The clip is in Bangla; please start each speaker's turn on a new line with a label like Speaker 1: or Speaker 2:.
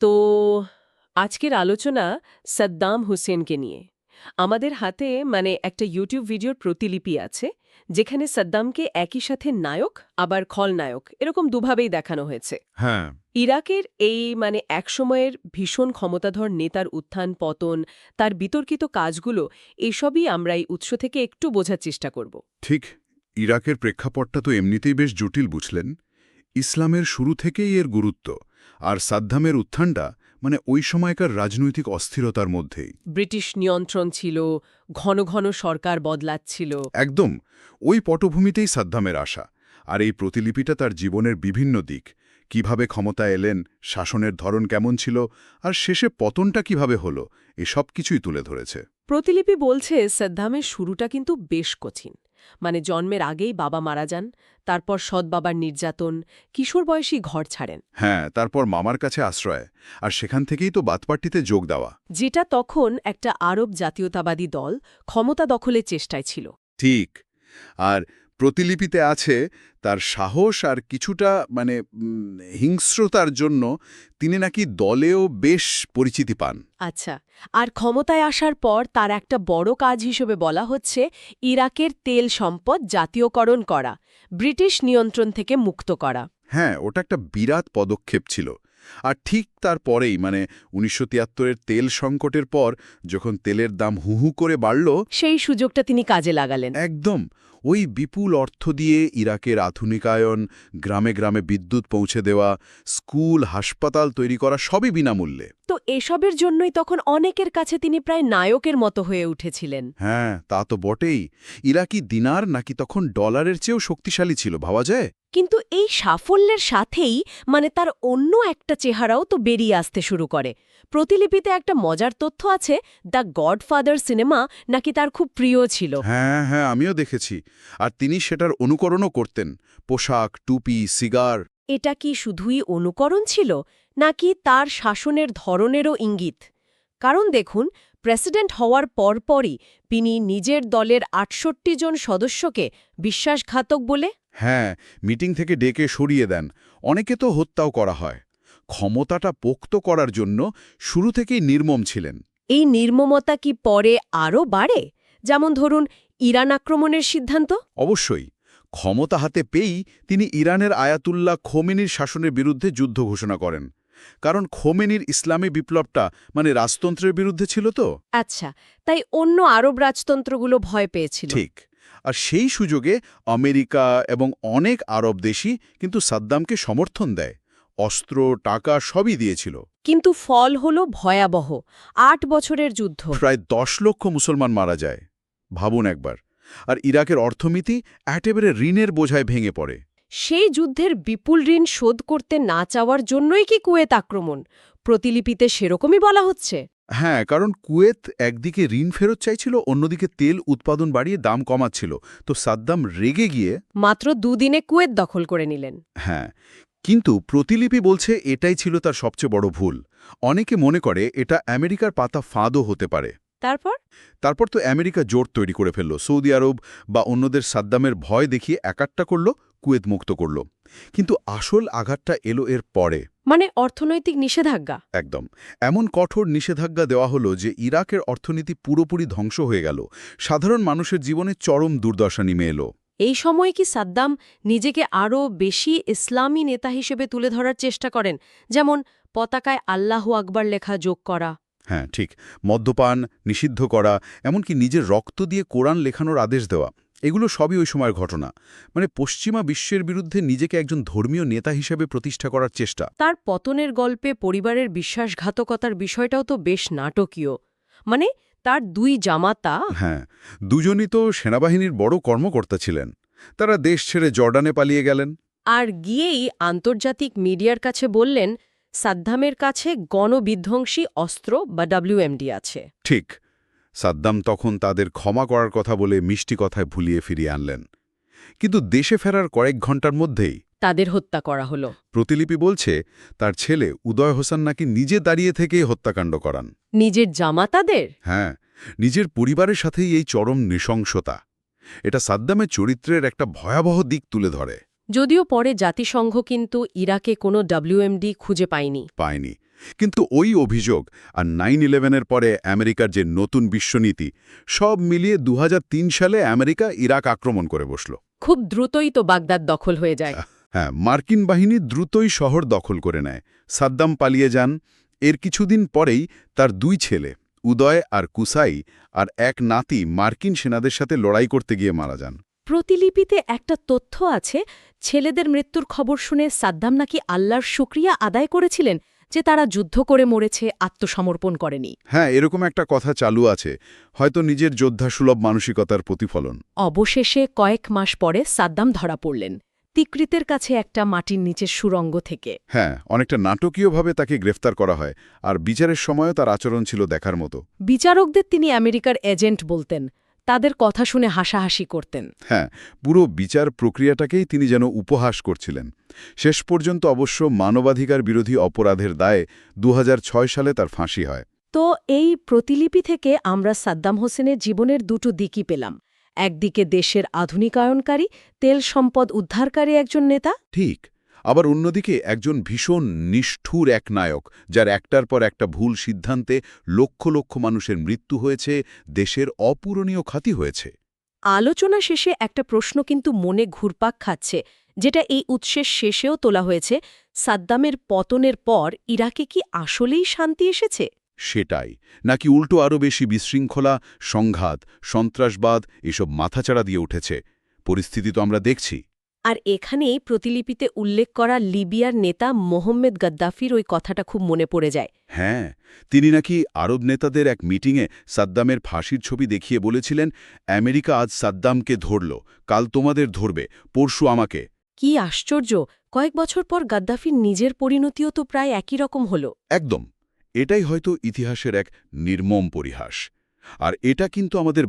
Speaker 1: তো আজকের আলোচনা সাদ্দাম হুসেনকে নিয়ে। আমাদের হাতে মানে একটা ইউটিউব ভিডিওর প্রতিলিপি আছে যেখানে সাদ্দামকে একই সাথে নায়ক আবার খলনায়ক এরকম দুভাবেই দেখানো হয়েছে।
Speaker 2: হ্যাঁ।
Speaker 1: ইরাকের এই মানে একসময়ের ভীষণ ক্ষমতাধর নেতার উত্থান পতন তার বিতর্কিত কাজগুলো এসবই আমরা এই উৎস থেকে একটু বোঝার চেষ্টা করব।
Speaker 2: ঠিক ইরাকের প্রেক্ষাপটটা তো এমনিতেই বেশ জটিল বুঝলেন। ইসলামের শুরু থেকেই এর গুরুত্ব। আর সাদ্দামের উত্থানটা মানে ওই সময়কার রাজনৈতিক অস্থিরতার মধ্যেই।
Speaker 1: ব্রিটিশ নিয়ন্ত্রণ ছিল ঘন ঘন সরকার বদলাচ্ছিল।
Speaker 2: একদম ওই পটভূমিতেই সাদ্দামের আশা আর এই প্রতিলিপিটা তার জীবনের বিভিন্ন দিক কীভাবে ক্ষমতা এলেন শাসনের ধরন কেমন ছিল আর শেষে পতনটা কীভাবে হলো এসব কিছুই তুলে ধরেছে।
Speaker 1: প্রতিলিপি বলছে সাদ্দামের শুরুটা কিন্তু বেশ কঠিন। মানে জন্মের আগেই বাবা মারা যান তারপর সৎ বাবার নির্যাতন কিশোর বয়সী ঘর ছাড়েন।
Speaker 2: হ্যাঁ তারপর মামার কাছে আশ্রয় আর সেখান থেকেই তো বাতপার্টিতে যোগ দেওয়া।
Speaker 1: যেটা তখন একটা আরব জাতীয়তাবাদী দল ক্ষমতা দখলের চেষ্টায় ছিল।
Speaker 2: ঠিক আর প্রতিলিপিতে আছে তার সাহস আর কিছুটা মানে হিংস্রতার জন্য তিনি নাকি দলেও বেশ পরিচিতি পান।
Speaker 1: আচ্ছা আর ক্ষমতায় আসার পর তার একটা বড় কাজ হিসেবে বলা হচ্ছে ইরাকের তেল সম্পদ জাতীয়করণ করা ব্রিটিশ নিয়ন্ত্রণ থেকে মুক্ত করা।
Speaker 2: হ্যাঁ ওটা একটা বিরাট পদক্ষেপ ছিল। আর ঠিক তারপরেই মানে উনিশশো তিয়াত্তরের তেল সংকটের পর যখন তেলের দাম হুহু করে বাড়ল
Speaker 1: সেই সুযোগটা তিনি কাজে লাগালেন।
Speaker 2: একদম। ওই বিপুল অর্থ দিয়ে ইরাকের আধুনিকায়ন গ্রামে গ্রামে বিদ্যুৎ পৌঁছে দেওয়া স্কুল হাসপাতাল তৈরি করা সবই বিনামূল্যে।
Speaker 1: তো এসবের জন্যই তখন অনেকের কাছে তিনি প্রায় নায়কের মতো হয়ে উঠেছিলেন।
Speaker 2: হ্যাঁ তা তো বটেই। ইরাকি দিনার নাকি তখন ডলারের চেয়েও শক্তিশালী ছিল ভাবা যায়?
Speaker 1: কিন্তু এই সাফল্যের সাথেই মানে তার অন্য একটা চেহারাও তো বেরিয়ে আসতে শুরু করে। প্রতিলিপিতে একটা মজার তথ্য আছে দ্য গডফাদার সিনেমা নাকি তার খুব প্রিয় ছিল।
Speaker 2: হ্যাঁ হ্যাঁ আমিও দেখেছি। আর তিনি সেটার অনুকরণও করতেন। পোশাক টুপি সিগার।
Speaker 1: এটা কি শুধুই অনুকরণ ছিল নাকি তার শাসনের ধরনেরও ইঙ্গিত? কারণ দেখুন প্রেসিডেন্ট হওয়ার পরপরই তিনি নিজের দলের আটষট্টি জন সদস্যকে বিশ্বাসঘাতক বলে
Speaker 2: হ্যাঁ মিটিং থেকে ডেকে সরিয়ে দেন। অনেকে তো হত্যাও করা হয়। ক্ষমতাটা পোক্ত করার জন্য শুরু থেকেই নির্মম ছিলেন।
Speaker 1: এই নির্মমতা কি পরে আরও বাড়ে? যেমন ধরুন ইরান আক্রমণের সিদ্ধান্ত?
Speaker 2: অবশ্যই। ক্ষমতা হাতে পেয়েই তিনি ইরানের আয়াতুল্লাহ খোমেনির শাসনের বিরুদ্ধে যুদ্ধ ঘোষণা করেন। কারণ খোমেনির ইসলামী বিপ্লবটা মানে রাজতন্ত্রের বিরুদ্ধে ছিল তো?
Speaker 1: আচ্ছা তাই অন্য আরব রাজতন্ত্রগুলো ভয় পেয়েছিল।
Speaker 2: ঠিক। আর সেই সুযোগে আমেরিকা এবং অনেক আরব দেশই কিন্তু সাদ্দামকে সমর্থন দেয়। অস্ত্র টাকা সবই দিয়েছিল।
Speaker 1: কিন্তু ফল হল ভয়াবহ। আট বছরের যুদ্ধ।
Speaker 2: প্রায় দশ লক্ষ মুসলমান মারা যায়। ভাবুন একবার। আর ইরাকের অর্থনীতি একেবারে ঋণের বোঝায় ভেঙে পড়ে।
Speaker 1: সেই যুদ্ধের বিপুল ঋণ শোধ করতে না চাওয়ার জন্যই কি কুয়েত আক্রমণ? প্রতিলিপিতে সেরকমই বলা হচ্ছে।
Speaker 2: হ্যাঁ কারণ কুয়েত একদিকে ঋণ ফেরত চাইছিল অন্যদিকে তেল উৎপাদন বাড়িয়ে দাম কমাচ্ছিল। তো সাদ্দাম রেগে গিয়ে
Speaker 1: মাত্র দুদিনে কুয়েত দখল করে নিলেন।
Speaker 2: হ্যাঁ কিন্তু প্রতিলিপি বলছে এটাই ছিল তার সবচেয়ে বড় ভুল। অনেকে মনে করে এটা আমেরিকার পাতা ফাঁদও হতে পারে।
Speaker 1: তারপর?
Speaker 2: তারপর তো আমেরিকা জোট তৈরি করে ফেলল সৌদি আরব বা অন্যদের সাদ্দামের ভয় দেখিয়ে একাট্টা করল কুয়েত মুক্ত করল। কিন্তু আসল আঘাতটা এলো এর পরে।
Speaker 1: মানে অর্থনৈতিক নিষেধাজ্ঞা?
Speaker 2: একদম। এমন কঠোর নিষেধাজ্ঞা দেওয়া হলো যে ইরাকের অর্থনীতি পুরোপুরি ধ্বংস হয়ে গেল। সাধারণ মানুষের জীবনে চরম দুর্দশা নেমে এলো।
Speaker 1: এই সময়ে কি সাদ্দাম নিজেকে আরও বেশি ইসলামী নেতা হিসেবে তুলে ধরার চেষ্টা করেন? যেমন পতাকায় আল্লাহ আকবার লেখা যোগ করা।
Speaker 2: হ্যাঁ ঠিক। মদ্যপান নিষিদ্ধ করা এমনকি নিজের রক্ত দিয়ে কোরআন লেখানোর আদেশ দেওয়া। এগুলো সবই ওই সময়ের ঘটনা। মানে পশ্চিমা বিশ্বের বিরুদ্ধে নিজেকে একজন ধর্মীয় নেতা হিসেবে প্রতিষ্ঠা করার চেষ্টা।
Speaker 1: তার পতনের গল্পে পরিবারের বিশ্বাসঘাতকতার বিষয়টাও তো বেশ নাটকীয়। মানে তার দুই জামাতা
Speaker 2: হ্যাঁ দুজনই তো সেনাবাহিনীর বড় কর্মকর্তা ছিলেন। তারা দেশ ছেড়ে জর্ডানে পালিয়ে গেলেন।
Speaker 1: আর গিয়েই আন্তর্জাতিক মিডিয়ার কাছে বললেন সাদ্দামের কাছে গণবিধ্বংসী অস্ত্র বা ডাব্লিউএমডি আছে।
Speaker 2: ঠিক সাদ্দাম তখন তাদের ক্ষমা করার কথা বলে মিষ্টি কথায় ভুলিয়ে ফিরিয়ে আনলেন। কিন্তু দেশে ফেরার কয়েক ঘণ্টার মধ্যেই
Speaker 1: তাদের হত্যা করা হলো।
Speaker 2: প্রতিলিপি বলছে তার ছেলে উদয় হোসেন নাকি নিজে দাঁড়িয়ে থেকেই হত্যাকাণ্ড করান।
Speaker 1: নিজের জামাতাদের
Speaker 2: হ্যাঁ নিজের পরিবারের সাথেই এই চরম নৃশংসতা। এটা সাদ্দামের চরিত্রের একটা ভয়াবহ দিক তুলে ধরে।
Speaker 1: যদিও পরে জাতিসংঘ কিন্তু ইরাকে কোনো ডাব্লিউএমডি খুঁজে পায়নি।
Speaker 2: পায়নি। কিন্তু ওই অভিযোগ আর নাইন ইলেভেনের পরে আমেরিকার যে নতুন বিশ্বনীতি সব মিলিয়ে দুহাজার তিন সালে আমেরিকা ইরাক আক্রমণ করে বসল।
Speaker 3: খুব দ্রুতই তো বাগদাদ দখল হয়ে যায়।
Speaker 2: হ্যাঁ মার্কিন বাহিনী দ্রুতই শহর দখল করে নেয়। সাদ্দাম পালিয়ে যান। এর কিছুদিন পরেই তার দুই ছেলে উদয় আর কুসাই আর এক নাতি মার্কিন সেনাদের সাথে লড়াই করতে গিয়ে মারা যান।
Speaker 1: প্রতিলিপিতে একটা তথ্য আছে ছেলেদের মৃত্যুর খবর শুনে সাদ্দাম নাকি আল্লাহর শুক্রিয়া আদায় করেছিলেন যে তারা যুদ্ধ করে মরেছে আত্মসমর্পণ করেনি।
Speaker 2: হ্যাঁ এরকম একটা কথা চালু আছে। হয়তো নিজের যোদ্ধাসুলভ মানসিকতার প্রতিফলন।
Speaker 1: অবশেষে কয়েক মাস পরে সাদ্দাম ধরা পড়লেন তিকৃতের কাছে একটা মাটির নিচের সুরঙ্গ থেকে।
Speaker 2: হ্যাঁ অনেকটা নাটকীয়ভাবে তাকে গ্রেফতার করা হয় আর বিচারের সময়ও তার আচরণ ছিল দেখার মতো।
Speaker 1: বিচারকদের তিনি আমেরিকার এজেন্ট বলতেন তাদের কথা শুনে হাসাহাসি করতেন।
Speaker 2: হ্যাঁ পুরো বিচার প্রক্রিয়াটাকেই তিনি যেন উপহাস করছিলেন। শেষ পর্যন্ত অবশ্য মানবাধিকার বিরোধী অপরাধের দায়ে দু হাজার ছয় সালে তার ফাঁসি হয়।
Speaker 1: তো এই প্রতিলিপি থেকে আমরা সাদ্দাম হোসেনের জীবনের দুটো দিকই পেলাম। একদিকে দেশের আধুনিকায়নকারী তেল সম্পদ উদ্ধারকারী একজন নেতা।
Speaker 2: ঠিক। আবার অন্যদিকে একজন ভীষণ নিষ্ঠুর এক নায়ক যার একটার পর একটা ভুল সিদ্ধান্তে লক্ষ লক্ষ মানুষের মৃত্যু হয়েছে দেশের অপূরণীয় ক্ষতি হয়েছে।
Speaker 1: আলোচনা শেষে একটা প্রশ্ন কিন্তু মনে ঘুরপাক খাচ্ছে যেটা এই উৎসের শেষেও তোলা হয়েছে সাদ্দামের পতনের পর ইরাকে কি আসলেই শান্তি এসেছে?
Speaker 2: সেটাই নাকি উল্টো আরও বেশি বিশৃঙ্খলা সংঘাত সন্ত্রাসবাদ এসব মাথাচাড়া দিয়ে উঠেছে? পরিস্থিতি তো আমরা দেখছি।
Speaker 1: আর এখানেই প্রতিলিপিতে উল্লেখ করা লিবিয়ার নেতা মোহাম্মেদ গাদ্দাফির ওই কথাটা খুব মনে পড়ে যায়।
Speaker 2: হ্যাঁ তিনি নাকি আরব নেতাদের এক মিটিংয়ে সাদ্দামের ফাঁসির ছবি দেখিয়ে বলেছিলেন আমেরিকা আজ সাদ্দামকে ধরল কাল তোমাদের ধরবে পরশু আমাকে।
Speaker 1: কি আশ্চর্য! কয়েক বছর পর গাদ্দাফির নিজের পরিণতিও তো প্রায় একই রকম হল।
Speaker 2: একদম এটাই হয়তো ইতিহাসের এক নির্মম পরিহাস। আর এটা কিন্তু আমাদের